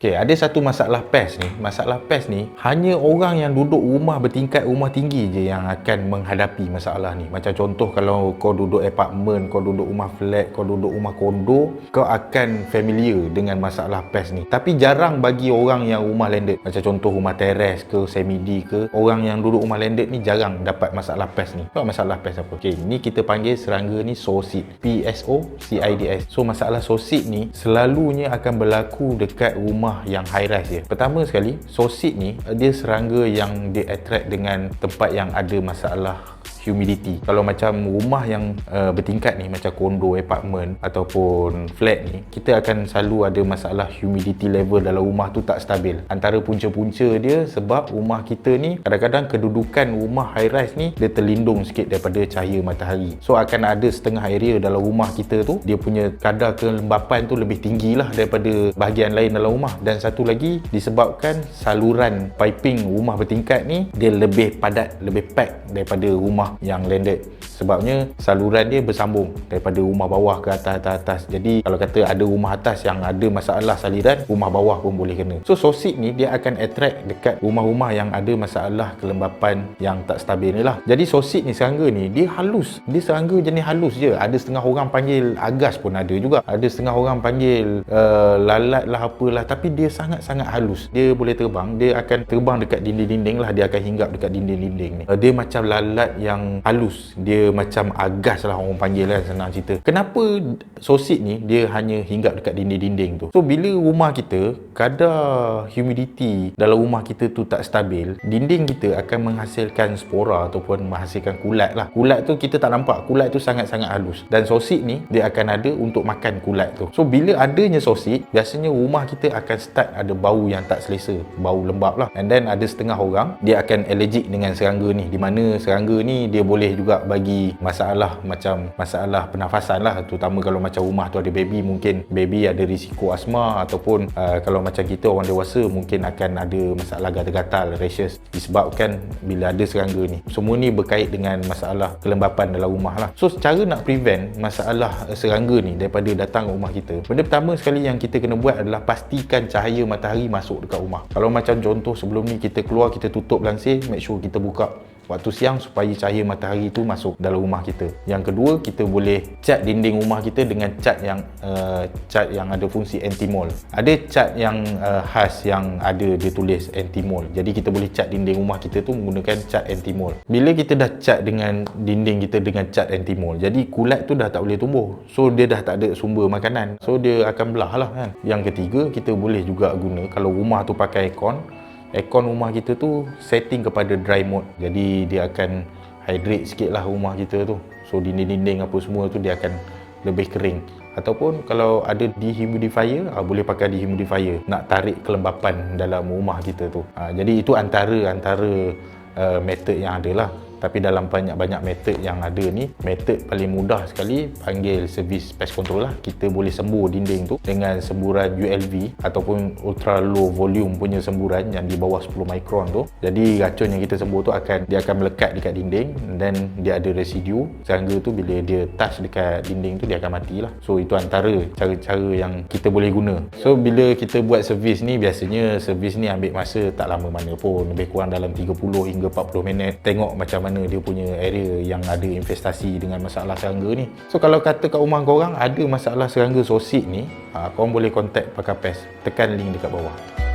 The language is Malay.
Okay, ada satu masalah pes ni. Masalah pes ni, hanya orang yang duduk rumah bertingkat rumah tinggi je yang akan menghadapi masalah ni. Macam contoh kalau kau duduk apartment, kau duduk rumah flat, kau duduk rumah kondo, kau akan familiar dengan masalah pes ni. Tapi jarang bagi orang yang rumah landed. Macam contoh rumah teres ke, semi-D ke, orang yang duduk rumah landed ni jarang dapat masalah pes ni. Tahu masalah pes apa? Okay, ni kita panggil serangga ni sosit. P-S-O-C-I-D-S. So, masalah sosit ni selalunya akan berlaku dekat rumah rumah yang high rise dia. Pertama sekali, sosit ni dia serangga yang dia attract dengan tempat yang ada masalah humidity. Kalau macam rumah yang uh, bertingkat ni macam kondo, apartment ataupun flat ni, kita akan selalu ada masalah humidity level dalam rumah tu tak stabil. Antara punca-punca dia sebab rumah kita ni kadang-kadang kedudukan rumah high rise ni dia terlindung sikit daripada cahaya matahari. So akan ada setengah area dalam rumah kita tu dia punya kadar kelembapan tu lebih tinggi lah daripada bahagian lain dalam rumah dan satu lagi disebabkan saluran piping rumah bertingkat ni dia lebih padat, lebih pack daripada rumah yang landed. Sebabnya saluran dia bersambung daripada rumah bawah ke atas atas atas. Jadi kalau kata ada rumah atas yang ada masalah saliran rumah bawah pun boleh kena. So sosit ni dia akan attract dekat rumah-rumah yang ada masalah kelembapan yang tak stabil ni lah. Jadi sosit ni serangga ni dia halus. Dia serangga jenis halus je. Ada setengah orang panggil agas pun ada juga. Ada setengah orang panggil uh, lalat lah apalah. Tapi dia sangat-sangat halus. Dia boleh terbang. Dia akan terbang dekat dinding-dinding lah. Dia akan hinggap dekat dinding-dinding ni. Uh, dia macam lalat yang yang halus. Dia macam agas lah orang panggil lah senang cerita. Kenapa sosit ni dia hanya hinggap dekat dinding-dinding tu? So bila rumah kita kadar humidity dalam rumah kita tu tak stabil dinding kita akan menghasilkan spora ataupun menghasilkan kulat lah. Kulat tu kita tak nampak. Kulat tu sangat-sangat halus. Dan sosit ni dia akan ada untuk makan kulat tu. So bila adanya sosit biasanya rumah kita akan start ada bau yang tak selesa. Bau lembab lah. And then ada setengah orang dia akan allergic dengan serangga ni. Di mana serangga ni dia boleh juga bagi masalah macam masalah pernafasan lah. Terutama kalau macam rumah tu ada baby mungkin baby ada risiko asma ataupun uh, kalau macam kita orang dewasa mungkin akan ada masalah gatal-gatal rashes. Disebabkan bila ada serangga ni. Semua ni berkait dengan masalah kelembapan dalam rumah lah. So cara nak prevent masalah serangga ni daripada datang ke rumah kita benda pertama sekali yang kita kena buat adalah pastikan cahaya matahari masuk dekat rumah. Kalau macam contoh sebelum ni kita keluar kita tutup langsir make sure kita buka waktu siang supaya cahaya matahari itu masuk dalam rumah kita. Yang kedua, kita boleh cat dinding rumah kita dengan cat yang uh, cat yang ada fungsi anti-mold. Ada cat yang uh, khas yang ada dia tulis anti-mold. Jadi kita boleh cat dinding rumah kita tu menggunakan cat anti-mold. Bila kita dah cat dengan dinding kita dengan cat anti-mold, jadi kulat tu dah tak boleh tumbuh. So dia dah tak ada sumber makanan. So dia akan belah lah kan. Yang ketiga, kita boleh juga guna kalau rumah tu pakai aircon, aircon rumah kita tu setting kepada dry mode. Jadi dia akan hydrate sikit lah rumah kita tu. So dinding-dinding apa semua tu dia akan lebih kering. Ataupun kalau ada dehumidifier uh, boleh pakai dehumidifier. Nak tarik kelembapan dalam rumah kita tu. Uh, jadi itu antara antara uh, method yang ada lah tapi dalam banyak-banyak method yang ada ni method paling mudah sekali panggil servis pest control lah. Kita boleh sembuh dinding tu dengan semburan ULV ataupun ultra low volume punya semburan yang di bawah 10 mikron tu. Jadi racun yang kita sembuh tu akan dia akan melekat dekat dinding dan dia ada residu. Serangga tu bila dia touch dekat dinding tu dia akan mati lah. So itu antara cara-cara yang kita boleh guna. So bila kita buat servis ni biasanya servis ni ambil masa tak lama mana pun. Lebih kurang dalam 30 hingga 40 minit. Tengok macam mana dia punya area yang ada investasi dengan masalah serangga ni. So kalau kata kat rumah korang ada masalah serangga sosit ni, ha, korang boleh contact pakar PES. Tekan link dekat bawah.